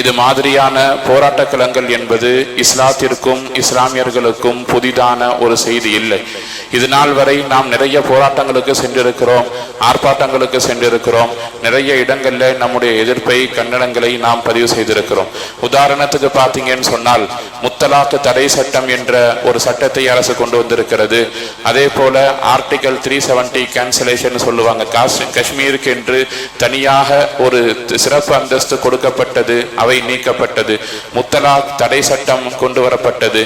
இது மாதிரியான போராட்ட களங்கள் என்பது இஸ்லாத்திற்கும் இஸ்லாமியர்களுக்கும் புதிதான ஒரு செய்தி இல்லை. இது நாள் வரை நாம் நிறைய போராட்டங்களுக்கு சென்றிருக்கிறோம் ஆர்ப்பாட்டங்களுக்கு சென்றிருக்கிறோம். நிறைய இடங்கள்ல நம்முடைய எதிர்ப்பை கண்டனங்களை நாம் பதிவு செய்திருக்கிறோம். உதாரணத்துக்கு பார்த்தீங்கன்னு சொன்னால் முத்தலாக்கு தடை சட்டம் என்ற ஒரு சட்டத்தை அரசு கொண்டு வந்திருக்கிறது. அதே போல ஆர்டிகல் த்ரீ செவன்டி கேன்சலேஷன் சொல்லுவாங்க. காஷ்மீருக்கு என்று தனியாக ஒரு சிறப்பு அந்தஸ்து கொடுக்கப்பட்டது அவை நீக்கப்பட்டது. முத்தலாக் தடை சட்டம் கொண்டு வரப்பட்டது.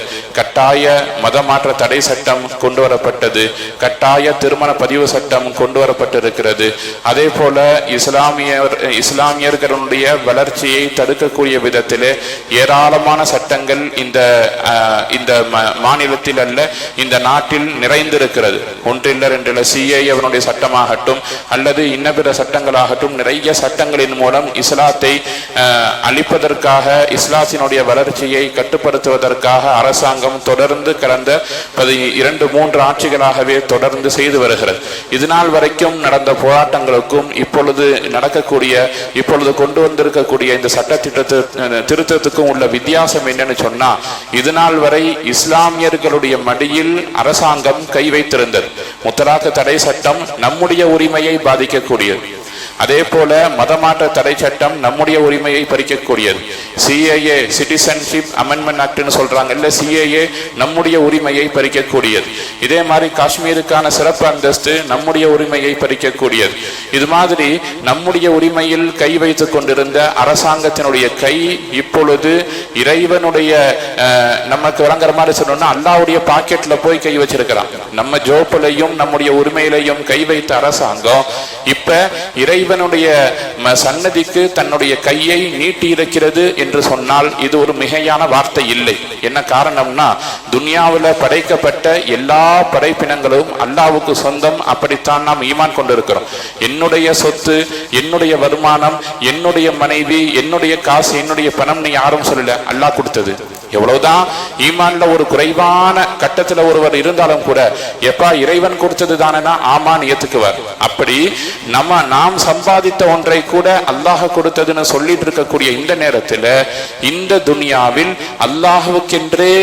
கட்டாய மதமாற்ற தடை சட்டம் கொண்டு வரப்பட்டது கட்டாய திருமண பதிவு சட்டம் கொண்டு வரப்பட்டிருக்கிறது அதே போல இஸ்லாமியர் இஸ்லாமியர்களுடைய வளர்ச்சியை தடுக்கக்கூடிய விதத்திலே ஏராளமான சட்டங்கள் இந்த இந்த மாநிலத்தில் அல்ல இந்த நாட்டில் நிறைந்திருக்கிறது. ஒன்றில்ல ரெண்டில் சிஏ அவனுடைய சட்டமாகட்டும் அல்லது இன்ன பிற சட்டங்களாகட்டும் நிறைய சட்டங்களின் மூலம் இஸ்லாத்தை அழிப்பதற்காக இஸ்லாத்தினுடைய வளர்ச்சியை கட்டுப்படுத்துவதற்காக அரசாங்கம் தொடர்ந்து கடந்த பதி இரண்டு மூன்று ஆட்சிகளாகவே தொடர்ந்து செய்து வருகிறது. இதுநாள் வரைக்கும் நடந்த போராட்டங்களுக்கும் இப்பொழுது நடக்கக்கூடிய இப்பொழுது கொண்டு வந்திருக்கக்கூடிய இந்த சட்ட திட்டத்து திருத்தத்துக்கும் உள்ள வித்தியாசம் என்னன்னு சொன்னா இதுநாள் வரை இஸ்லாமியர்களுடைய மடியில் அரசாங்கம் கை வைத்திருந்தது. முத்தலாக்கு தடை சட்டம் நம்முடைய உரிமையை பாதிக்கக்கூடியது. அதே போல மதமாற்ற தடை சட்டம் நம்முடைய உரிமையை பறிக்கக்கூடியது. சிஏஏ சிட்டிசன்ஷிப் அமெண்ட்மெண்ட் ஆக்ட்னு சொல்றாங்க. இல்ல சிஏஏ நம்முடைய உரிமையை பறிக்கக்கூடியது. இதே மாதிரி காஷ்மீருக்கான சிறப்பு அந்தஸ்து நம்முடைய உரிமையை பறிக்கக்கூடியது. இது மாதிரி நம்முடைய உரிமையில் கை வைத்துக் கொண்டிருந்த அரசாங்கத்தினுடைய கை இப்பொழுது இறைவனுடைய நமக்கு வழங்குற மாதிரி சொன்னோம்னா அல்லாவுடைய பாக்கெட்ல போய் கை வச்சிருக்கிறான். நம்ம ஜோப்புலையும் நம்முடைய உரிமையிலையும் கை வைத்த அரசாங்கம் இப்ப இறைவனுடைய சன்னதிக்கு தன்னுடைய கையை நீட்டி இருக்கிறது என்று சொன்னால் இது ஒரு மிகையான வார்த்தை இல்லை. என்ன காரணம்னா துனியாவுல படைக்கப்பட்ட எல்லா படைப்பினங்களும் அல்லாவுக்கு சொந்தம் அப்படித்தான் நாம் ஈமான் கொண்டிருக்கிறோம். என்னுடைய சொத்து என்னுடைய வருமானம் என்னுடைய மனைவி என்னுடைய காசு என்னுடைய பணம் நீ யாரும் சொல்லல அல்லாஹ் கொடுத்தது. எவ்வளவுதான் ஈமான்ல ஒரு குறைவான கட்டத்துல ஒருவர் இருந்தாலும் கூட எப்பா இறைவன் கொடுத்தது தானேனா ஆமான்னு ஏத்துக்குவார். அப்படி நம்ம நாம் சம்பாதித்த ஒன்றை கூட அல்லாஹ் கொடுத்ததுன்னு சொல்லிட்டு இருக்கக்கூடிய இந்த நேரத்துல இந்த துனியாவில் அல்லாஹுக்கென்றே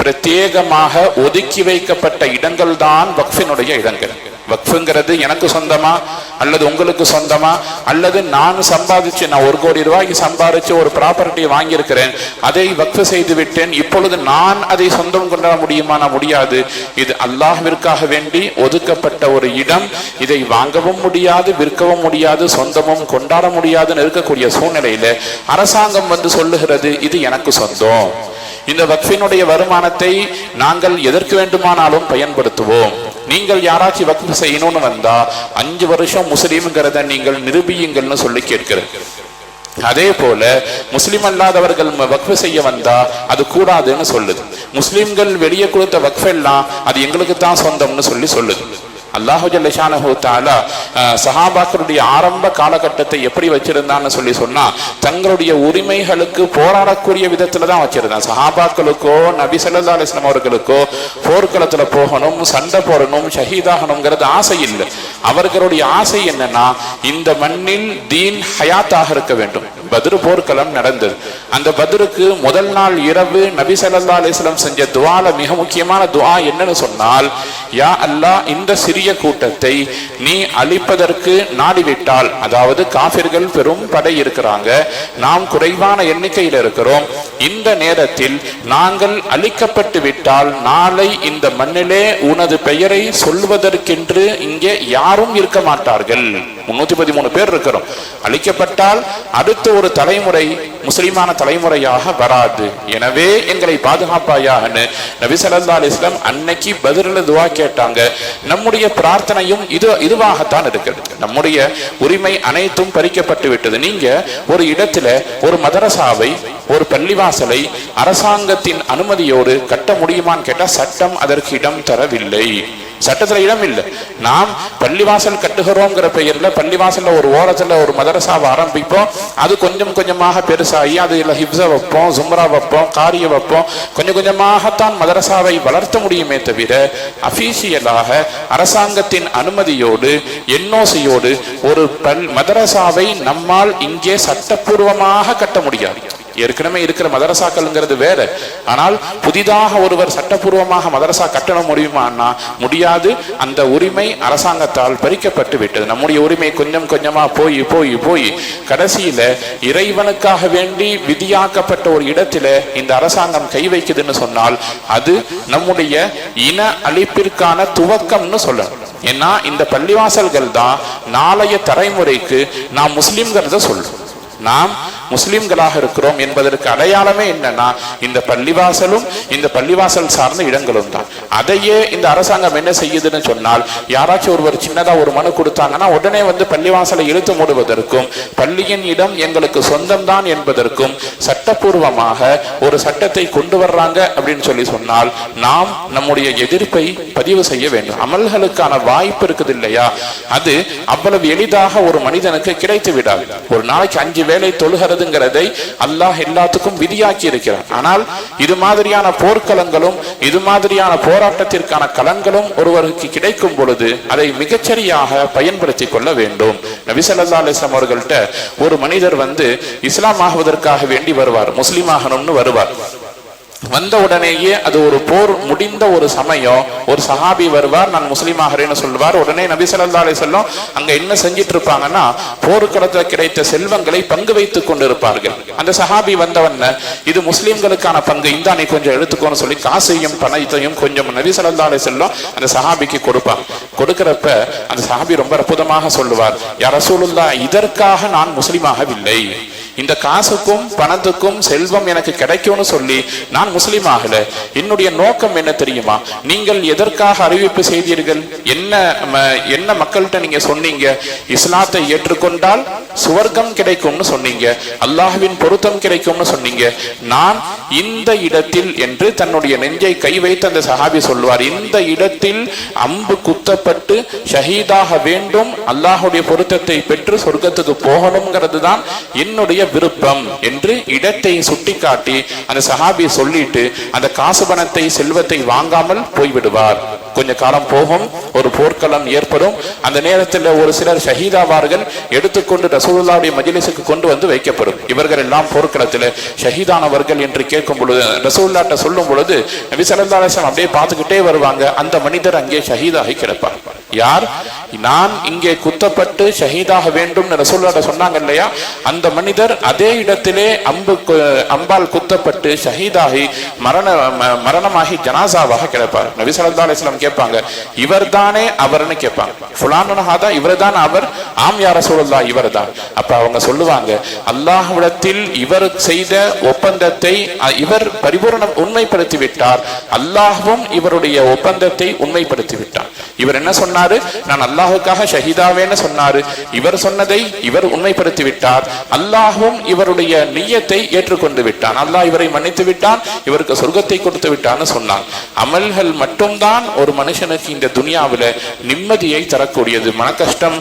பிரத்யேகமாக ஒதுக்கி வைக்கப்பட்ட இடங்கள் தான் வக்ஃபினுடைய இடங்கள். வக்ஃபுங்கிறது எனக்கு சொந்தமா அல்லது உங்களுக்கு சொந்தமா அல்லது நான் சம்பாதிச்சு நான் ஒரு கோடி ரூபாய்க்கு சம்பாதிச்சு ஒரு ப்ராப்பர்ட்டியை வாங்கியிருக்கிறேன் அதை வக்ஃபு செய்து விட்டேன் இப்பொழுது நான் அதை சொந்தம் கொண்டாட முடியுமா? நான் முடியாது. இது அல்லாஹிற்காக வேண்டி ஒதுக்கப்பட்ட ஒரு இடம். இதை வாங்கவும் முடியாது விற்கவும் முடியாது சொந்தமும் கொண்டாட முடியாதுன்னு இருக்கக்கூடிய சூழ்நிலையில அரசாங்கம் வந்து சொல்லுகிறது இது எனக்கு சொந்தம். இந்த வக்ஃபினுடைய வருமானத்தை நாங்கள் எதற்கு வேண்டுமானாலும் பயன்படுத்துவோம். நீங்கள் யாராச்சும் வக்ஃப் செய்யணும்னு வந்தா அஞ்சு வருஷம் முஸ்லீம்ங்கிறத நீங்கள் நிரூபியுங்கள்னு சொல்லி கேட்கிறேன். அதே போல முஸ்லீம் அல்லாதவர்கள் ம- செய்ய வந்தா அது கூடாதுன்னு சொல்லுது. முஸ்லீம்கள் வெளியே கொடுத்த வக்ஃபெல்லாம் அது எங்களுக்கு தான் சொந்தம்னு சொல்லி சொல்லுது. அல்லாஹு தாலா சஹாபாக்களுடைய ஆரம்ப காலகட்டத்தை எப்படி வச்சிருந்தான்னு சொல்லி சொன்னா தங்களுடைய உரிமைகளுக்கு போராடக்கூடிய விதத்துல தான் வச்சிருந்தான். சஹாபாக்களுக்கோ நபி சல்லா அலிஸ்லாம் அவர்களுக்கோ போர்க்களத்துல போகணும் சண்டை போடணும் ஷஹீதாகணுங்கிறது ஆசை இல்லை. அவர்களுடைய ஆசை என்னன்னா இந்த மண்ணில் தீன் ஹயாத்தாக இருக்க வேண்டும். பத்ரு போர்க்களம் நடந்தது. அந்த பத்ருக்கு முதல் நாள் இரவு நபி சல்லா அலிஸ்லாம் செஞ்ச துவால மிக முக்கியமான துவா என்னன்னு சொன்னால் யா அல்லாஹ் இந்த சிறிய கூட்டத்தை நீ அழிப்பதற்கு நாடிவிட்டால் அதாவது காபிர்கள் பெரும் படை இருக்கிறாங்க நாம் குறைவான எண்ணிக்கையில் இருக்கிறோம் இந்த நேரத்தில் நாங்கள் அழிக்கப்பட்டு விட்டால் நாளை இந்த மண்ணிலே உனது பெயரை சொல்வதற்கென்று இங்கே யாரும் இருக்க மாட்டார்கள். முன்னூத்தி பதிமூணு பேர் இருக்கிறோம். அழிக்கப்பட்டால் அடுத்த ஒரு தலைமுறை முஸ்லிமான தலைமுறையாக வராது. எனவே எங்களை பாதுகாப்பாயாகன்னு நபி ஸல்லல்லாஹு அன்னைக்கு பதிலில் துவா கேட்டாங்க. நம்முடைய பிரார்த்தனையும் இது இதுவாகத்தான் இருக்கிறது. நம்முடைய உரிமை அனைத்தும் பறிக்கப்பட்டு விட்டது. நீங்க ஒரு இடத்துல ஒரு மதரசாவை ஒரு பள்ளிவாசலை அரசாங்கத்தின் அனுமதியோடு கட்ட முடியுமான்னு கேட்டா சட்டம் அதற்கு இடம் தரவில்லை. சட்டத்துல இடம் இல்லை. நாம் பள்ளிவாசல் கட்டுகிறோங்கிற பெயர்ல பள்ளிவாசல்ல ஒரு ஓரத்துல ஒரு மதரசாவை ஆரம்பிப்போம். அது கொஞ்சம் கொஞ்சமாக பெருசாகி அதுல ஹிப்ஸ வைப்போம் ஜும்ரா வைப்போம் காரிய வைப்போம். கொஞ்சம் கொஞ்சமாகத்தான் மதரசாவை வளர்த்த முடியுமே தவிர அபிஷியலாக அரசாங்கத்தின் அனுமதியோடு என்ஓசியோடு ஒரு பல் மதரசாவை நம்மால் இங்கே சட்டப்பூர்வமாக கட்ட முடியாது. ஏற்கனவே இருக்கிற மதரசாக்கள்ங்கிறது வேற. ஆனால் புதிதாக ஒருவர் சட்டப்பூர்வமாக மதரசா கட்டண முடியுமான்னா முடியாது. அந்த உரிமை அரசாங்கத்தால் பறிக்கப்பட்டு விட்டது. நம்முடைய உரிமை கொஞ்சம் கொஞ்சமா போய் போய் போய். கடைசியில இறைவனுக்காக வேண்டி விதியாக்கப்பட்ட ஒரு இடத்துல இந்த அரசாங்கம் கை வைக்குதுன்னு சொன்னால் அது நம்முடைய இன அழிப்பிற்கான துவக்கம்னு சொல்லணும். ஏன்னா இந்த பள்ளிவாசல்கள் தான் நாளைய தலைமுறைக்கு நாம் முஸ்லிம்கிறத சொல்றோம் நாம் முஸ்லிம்களாக இருக்கிறோம் என்பதற்கு அடையாளமே என்னன்னா இந்த பள்ளிவாசலும் இந்த பள்ளிவாசல் சார்ந்த இடங்களும் தான். அதையே இந்த அரசாங்கம் என்ன செய்யுதுன்னு சொன்னால் யாராச்சும் ஒருவர் சின்னதா ஒரு மனு கொடுத்தாங்கன்னா உடனே வந்து பள்ளிவாசலை இழுத்து மூடுவதற்கும் பள்ளியின் இடம் எங்களுக்கு சொந்தம் தான் என்பதற்கும் சட்டப்பூர்வமாக ஒரு சட்டத்தை கொண்டு வர்றாங்க அப்படின்னு சொல்லி சொன்னால் நாம் நம்முடைய எதிர்ப்பை பதிவு செய்ய வேண்டும். அமல்களுக்கான வாய்ப்பு இருக்குது இல்லையா அது அவ்வளவு எளிதாக ஒரு மனிதனுக்கு கிடைத்து விடாது. ஒரு நாளைக்கு அஞ்சு வேலை தொழுகிறதுங்கிறதை அல்லாஹ் எல்லாத்துக்கும் விதியாக்கி இருக்கிறார் ஆனால் இது மாதிரியான போர்க்களங்களும் இது மாதிரியான போராட்டத்திற்கான களங்களும் ஒருவருக்கு கிடைக்கும் பொழுது அதை மிகச்சரியாக பயன்படுத்திக் கொள்ள வேண்டும். நபிசல்லா அலிஸ்லாம் அவர்கள்ட்ட ஒரு மனிதர் வந்து இஸ்லாம் ஆகுவதற்காக வேண்டி வருவார் முஸ்லீம் ஆகணும்னு வருவார். வந்த உடனேயே அது ஒரு போர் முடிந்த ஒரு சமயம் ஒரு சஹாபி வருவார் நான் முஸ்லீம் ஆகிறேன்னு சொல்லுவார். உடனே நபி ஸல்லல்லாஹு அலைஹி அங்க என்ன செஞ்சிட்டு இருப்பாங்கன்னா போர்க்களத்தில் கிடைத்த செல்வங்களை பங்கு வைத்துக் கொண்டிருப்பார்கள். அந்த சஹாபி வந்தவன்ன இது முஸ்லீம்களுக்கான பங்கு இந்த நீ கொஞ்சம் எடுத்துக்கோன்னு சொல்லி காசையும் பணத்தையும் கொஞ்சம் நபி ஸல்லல்லாஹு அலைஹி அந்த சஹாபிக்கு கொடுப்பாங்க கொடுக்கிறப்ப அந்த சஹாபி ரொம்ப அற்புதமாக சொல்லுவார் யார ரசூலுல்லாஹ் இதற்காக நான் முஸ்லீமாகவில்லை இந்த காசுக்கும் பணத்துக்கும் செல்வம் எனக்கு கிடைக்கும்னு சொல்லி நான் முஸ்லீம் ஆகல. என்னுடைய நோக்கம் என்ன தெரியுமா? நீங்கள் எதற்காக அறிவிப்பு செய்தீர்கள்? என்ன என்ன மக்கள்கிட்ட நீங்க சொன்னீங்க? இஸ்லாத்தை ஏற்றுக்கொண்டால் சுவர்க்கம் கிடைக்கும்னு சொன்னீங்க. அல்லாஹுவின் பொருத்தம் கிடைக்கும்னு சொன்னீங்க. நான் இந்த இடத்தில் என்று தன்னுடைய நெஞ்சை கை வைத்து அந்த சஹாபி சொல்லுவார் இந்த இடத்தில் அம்பு குத்தப்பட்டு ஷஹீதாக வேண்டும் அல்லாஹுடைய பொருத்தத்தை பெற்று சொர்க்கத்துக்கு போகணுங்கிறது தான் என்னுடைய விருப்பம் என்று இடத்தை சுட்டிக்காட்டி அந்த சஹாபி சொல்லிட்டு அந்த காசு பணத்தை செல்வத்தை வாங்காமல் போய்விடுவார். கொஞ்ச காலம் போகும் ஒரு போர்க்களம் ஏற்படும். அந்த நேரத்தில் ஒரு சிலர் ஷஹீதாவார்கள் எடுத்துக்கொண்டு ரசூலுல்லாவுடைய மஜிலிசுக்கு கொண்டு வந்து வைக்கப்படும். இவர்கள் எல்லாம் போர்க்களத்தில் ஷஹீதானவர்கள் என்று கேட்கும் பொழுது ரசூல்லாட்ட சொல்லும் பொழுது நபி ஸல்லல்லாஹு அப்படியே பார்த்துக்கிட்டே வருவாங்க. அந்த மனிதர் அங்கே ஷஹீதாகி கிடப்பார். யார்? நான் இங்கே குத்தப்பட்டு ஷஹீதாக வேண்டும் ரசூல்லாட்ட சொன்னாங்க இல்லையா? அந்த மனிதர் அதே இடத்திலே அம்பு அம்பால் குத்தப்பட்டு ஷஹீதாகி மரண மரணமாகி ஜனாசாவாக கிடப்பார். நபி ஸல்லல்லாஹு அலிஸ்லாம் கேட்பாங்க இவர் தானே அவர்னு கேட்பாங்க. ஃபுலானுன இவர் தான் அவர். ஆம் யார யா இவர் தான் அப்ப அவங்க சொல்லுவாங்க அல்லாஹ்விடத்தில் இவர் செய்த ஒப்பந்தத்தை இவர் பரிபூரணம் உண்மைப்படுத்தி விட்டார் அல்லாஹ்வும் இவருடைய ஒப்பந்தத்தை உண்மைப்படுத்தி விட்டார் இவர் என்ன சொன்னாரு? நான் அல்லாஹுக்காக ஷஹீதாவேன்னு சொன்னாரு. இவர் சொன்னதை இவர் உண்மைப்படுத்தி விட்டார் அல்லாஹும் இவருடைய நீயத்தை ஏற்றுக்கொண்டு விட்டான். அல்லாஹ் இவரை மன்னித்து விட்டான் இவருக்கு சொர்க்கத்தை கொடுத்து விட்டான்னு சொன்னான். அமல்கள் மட்டும்தான் ஒரு மனுஷனுக்கு இந்த துனியாவில் நிம்மதியை தரக்கூடியது. மன கஷ்டம்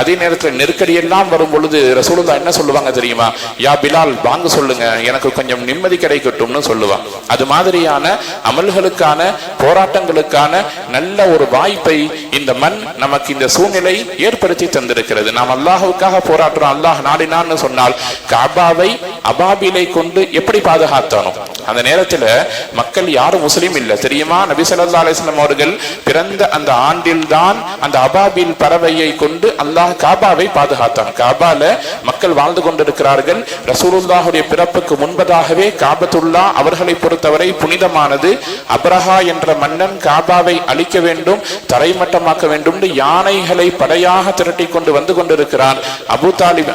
அதே நேரத்தில் நெருக்கடி எல்லாம் வரும் பொழுது ரசூலுதா என்ன சொல்லுவாங்க தெரியுமா? யா பிலால் வாங்க சொல்லுங்க. எனக்கு கொஞ்சம் நிம்மதி கிடைக்கட்டும்னு சொல்லுவான். அது மாதிரியான அமல்களுக்கான போராட்டங்களுக்கான நல்ல ஒரு வாய்ப்பை இந்த மண் நமக்கு இந்த சூழ்நிலை ஏற்படுத்தி தந்திருக்கிறது. நாம் அல்லாஹுக்காக போராடுறோம். அல்லாஹ் நாடினான்னு சொன்னால் சொன்னால் காபாவை அபாபிலை கொண்டு எப்படி பாதுகாத்தானோ அந்த நேரத்துல மக்கள் யாரும் முஸ்லீம் இல்ல. தெரியுமா? நபி ஸல்லல்லாஹு அலைஹி அவர்கள் பிறந்த அந்த ஆண்டில் தான் அந்த அபாபில் பறவையை கொண்டு அல்லாஹ் காபாவை பாதுகாத்தான். காபால மக்கள் வாழ்ந்து கொண்டிருக்கிறார்கள். ரசூலுல்லாஹுடைய பிறப்புக்கு முன்பதாகவே காபத்துல்லா அவர்களை பொறுத்தவரை புனிதமானது. அப்ரஹா என்ற மன்னன் காபாவை அழிக்க வேண்டும் தரைமட்டமாக்க வேண்டும் யானைகளை படையாக திரட்டி கொண்டு வந்து கொண்டிருக்கிறான். அபு தாலிப்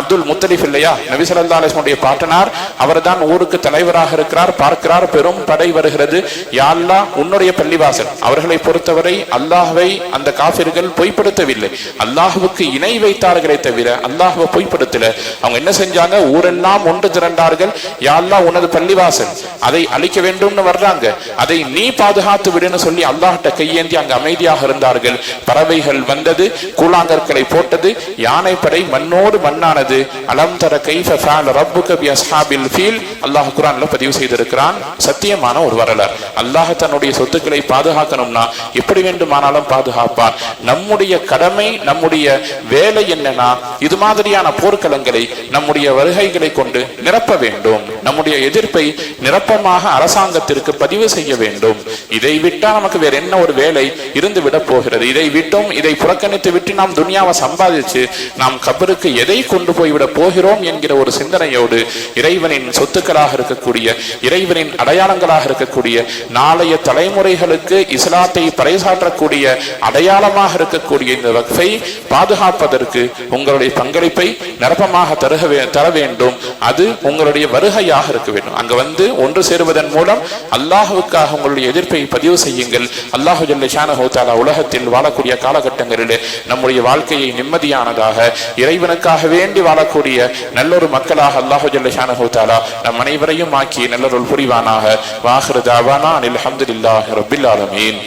அப்துல் முத்த முத்தலிஃப் இல்லையா நபி ஸல்லல்லாஹு அலைஹி வஸல்லம் பாட்டனார் அவர்தான் ஊருக்கு தலைவராக இருக்கிறார் பார்க்கிறார் பெரும் படை வருகிறது. யாழ்லா உன்னுடைய பள்ளிவாசல். அவர்களை பொறுத்தவரை அல்லாஹுவை அந்த காபிர்கள் பொய்ப்படுத்தவில்லை. அல்லாஹுவுக்கு இணை வைத்தார்களே தவிர அல்லாஹுவை பொய்ப்படுத்தல. அவங்க என்ன செஞ்சாங்க? ஊரெல்லாம் ஒன்று திரண்டார்கள். யாழ்லா உனது பள்ளிவாசல். அதை அழிக்க வேண்டும்னு வர்றாங்க. அதை நீ பாதுகாத்து விடுன்னு சொல்லி அல்லாஹ்ட்ட கையேந்தி அங்கு அமைதியாக இருந்தார்கள். பறவைகள் வந்தது கூழாங்கற்களை போட்டது யானைப்படை மண்ணோடு மண்ணானது. அலம் தர கைஃப ஃபஅல ரப்புக பி அஸ்ஹாபில் ஃபீல். அல்லாஹ் குர்ஆன்ல பதிவு செய்திருக்கிறான். சத்தியமான ஒரு வரலாறு. அல்லாஹ் தன்னுடைய சொத்துக்களை பாதுகாக்கணும்னா எப்படி வேண்டுமானாலும் பாதுகாப்பார். நம்முடைய கடமை நம்முடைய வேலை என்னன்னா இது மாதிரியான போர்க்களங்களை நம்முடைய வருகைகளை கொண்டு நிரப்ப வேண்டும். நம்முடைய எதிர்ப்பை நிரப்பமாக அரசாங்கத்திற்கு பதிவு செய்ய வேண்டும். இதை விட்டா நமக்கு வேற என்ன ஒரு வேலை இருந்து விட போகிறது? இதை விட்டும் இதை புறக்கணித்து விட்டு நாம் துனியாவை சம்பாதிச்சு நாம் கபருக்கு எதை கொண்டு போய்விட போகிறோம் என்கிற ஒரு சிந்தனையோடு இறைவனின் சொத்துக்களாக இருக்கக்கூடிய இறைவனின் அடையாளங்களாக இருக்கக்கூடிய நாளைய தலைமுறைகளுக்கு இஸ்லாத்தை பறைசாற்றக்கூடிய அடையாளமாக இருக்கக்கூடிய இந்த வக்ஃபை பாதுகாப்பதற்கு உங்களுடைய பங்களிப்பை நிரப்பமாக தருக தர வேண்டும். அது உங்களுடைய வருகையாக இருக்க வேண்டும். அங்க வந்து ஒன்று சேருவதன் மூலம் அல்லாஹுக்காக உங்களுடைய எதிர்ப்பை பதிவு செய்யுங்கள். அல்லாஹு ஜல்ல உலகத்தில் வாழக்கூடிய காலகட்டங்களிலே நம்முடைய வாழ்க்கையை நிம்மதியானதாக இறைவனுக்காக வேண்டி வாழக்கூடிய நல்லொரு மக்களாக அல்லாஹு ஜல்ல ஷானஹு நம் அனைவரையும் ஆக்கி நல்லொருள் புரிவானாக. வாஹிரு தாவானா அனில் அல்ஹம்துலில்லாஹி ரபில் ஆலமீன்.